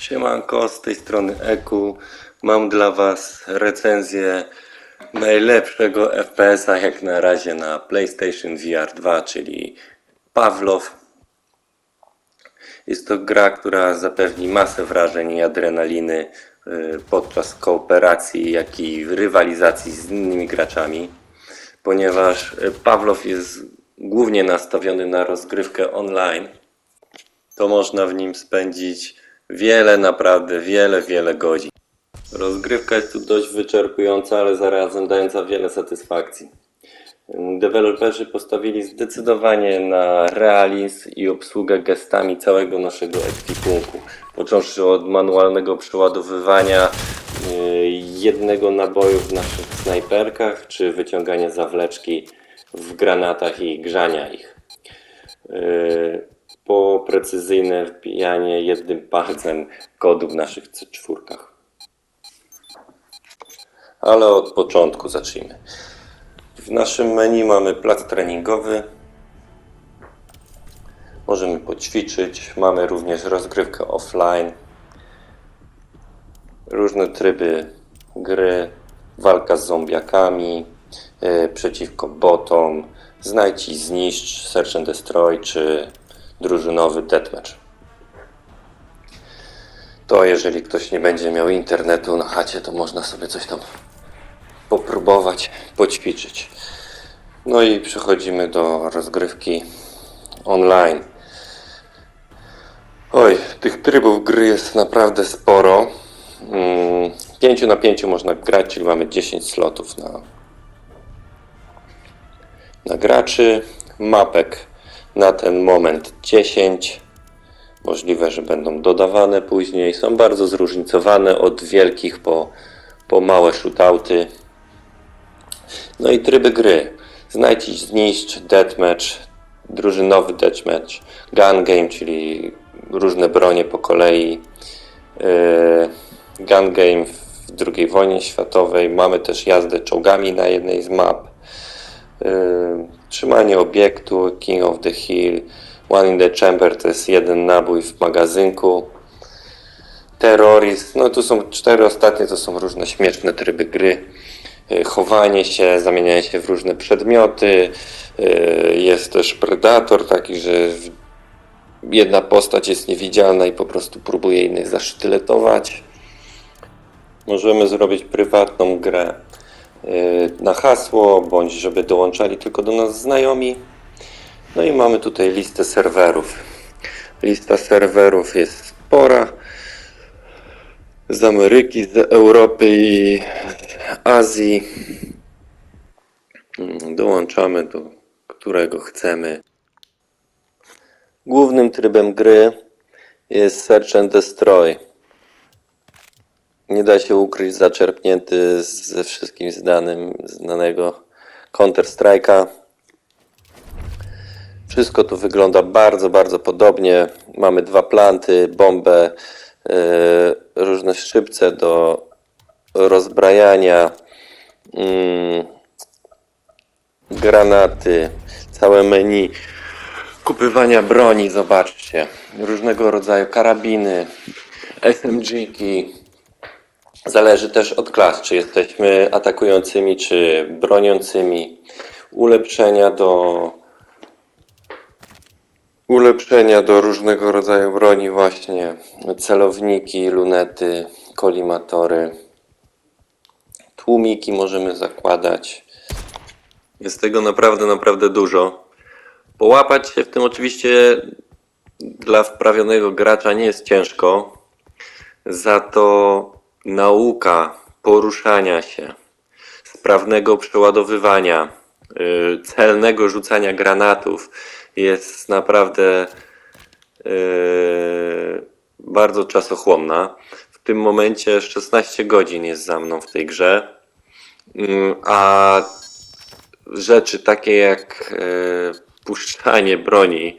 Siemanko, z tej strony Eku. Mam dla Was recenzję najlepszego FPS-a jak na razie na PlayStation VR 2, czyli Pawlow. Jest to gra, która zapewni masę wrażeń i adrenaliny y, podczas kooperacji, jak i rywalizacji z innymi graczami, ponieważ y, Pawlow jest głównie nastawiony na rozgrywkę online to można w nim spędzić wiele, naprawdę wiele, wiele godzin. Rozgrywka jest tu dość wyczerpująca, ale zarazem dająca wiele satysfakcji. Deweloperzy postawili zdecydowanie na realizm i obsługę gestami całego naszego ekwipunku. Począwszy od manualnego przeładowywania yy, jednego naboju w naszych snajperkach, czy wyciągania zawleczki w granatach i grzania ich. Po precyzyjne wbijanie jednym palcem kodu w naszych C4. Ale od początku zacznijmy. W naszym menu mamy plac treningowy. Możemy poćwiczyć. Mamy również rozgrywkę offline. Różne tryby gry. Walka z zombiakami. yy, przeciwko botom. Znajdź i zniszcz, search and destroy, czy drużynowy deathmatch. To jeżeli ktoś nie będzie miał internetu na chacie, to można sobie coś tam popróbować, poćwiczyć. No i przechodzimy do rozgrywki online. Oj, tych trybów gry jest naprawdę sporo. 5 na 5 można grać, czyli mamy 10 slotów na, na graczy. Mapek na ten moment 10. Możliwe, że będą dodawane później. Są bardzo zróżnicowane od wielkich po, po małe shootouty. No i tryby gry. Znajdź zniszcz, deathmatch, drużynowy deathmatch, gun game, czyli różne bronie po kolei. Yy, gun game w II wojnie światowej. Mamy też jazdę czołgami na jednej z map. Trzymanie obiektu, King of the Hill, One in the Chamber to jest jeden nabój w magazynku. Terrorizm, no tu są cztery ostatnie, to są różne śmieszne tryby gry. Yy, Chowanie się, zamienianie się w różne przedmioty. Yy, Jest też Predator, taki, że jedna postać jest niewidzialna i po prostu próbuje innych zasztyletować. Możemy zrobić prywatną grę na hasło, bądź żeby dołączali tylko do nas znajomi. No i mamy tutaj listę serwerów. Lista serwerów jest spora. Z Ameryki, z Europy i Azji. Mm, Dołączamy do którego chcemy. Głównym trybem gry jest Search and Destroy. Nie da się ukryć zaczerpnięty ze wszystkim znanym, znanego Counter-Strike'a. Wszystko tu wygląda bardzo, bardzo podobnie. Mamy dwa planty, bombę, yy, różne szczypce do rozbrajania, mm, granaty, całe menu kupywania broni, zobaczcie. Różnego rodzaju karabiny, SMG-ki, Zależy też od klas, czy jesteśmy atakującymi, czy broniącymi. Ulepszenia do ulepszenia do różnego rodzaju broni właśnie. Celowniki, lunety, kolimatory. Tłumiki możemy zakładać. Jest tego naprawdę, naprawdę dużo. Połapać się w tym oczywiście dla wprawionego gracza nie jest ciężko. Za to nauka poruszania się, sprawnego przeładowywania, yy, celnego rzucania granatów jest naprawdę yy, bardzo czasochłonna. W tym momencie 16 godzin jest za mną w tej grze, Yy, a rzeczy takie jak e, puszczanie broni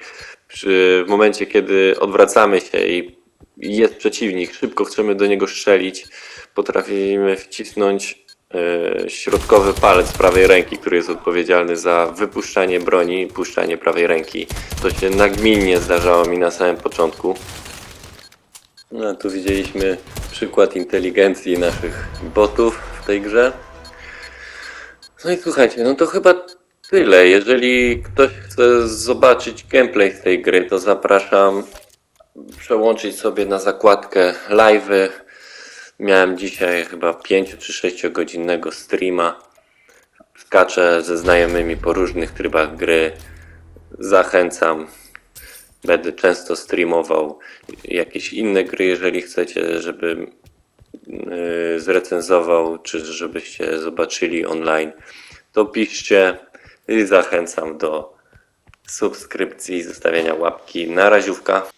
w momencie, kiedy odwracamy się i jest przeciwnik, szybko chcemy do niego strzelić, potrafimy wcisnąć e, środkowy palec prawej ręki, który jest odpowiedzialny za wypuszczanie broni puszczanie prawej ręki. To się nagminnie zdarzało mi na samym początku. No tu widzieliśmy przykład inteligencji naszych botów w tej grze. No i słuchajcie, no to chyba tyle. Jeżeli ktoś chce zobaczyć gameplay z tej gry, to zapraszam przełączyć sobie na zakładkę live'y. Miałem dzisiaj chyba 5 czy 6 godzinnego streama. Skaczę ze znajomymi po różnych trybach gry. Zachęcam. Będę często streamował jakieś inne gry, jeżeli chcecie, żebym yy, zrecenzował, czy żebyście zobaczyli online, to piszcie i zachęcam do subskrypcji, zostawiania łapki na raziówka.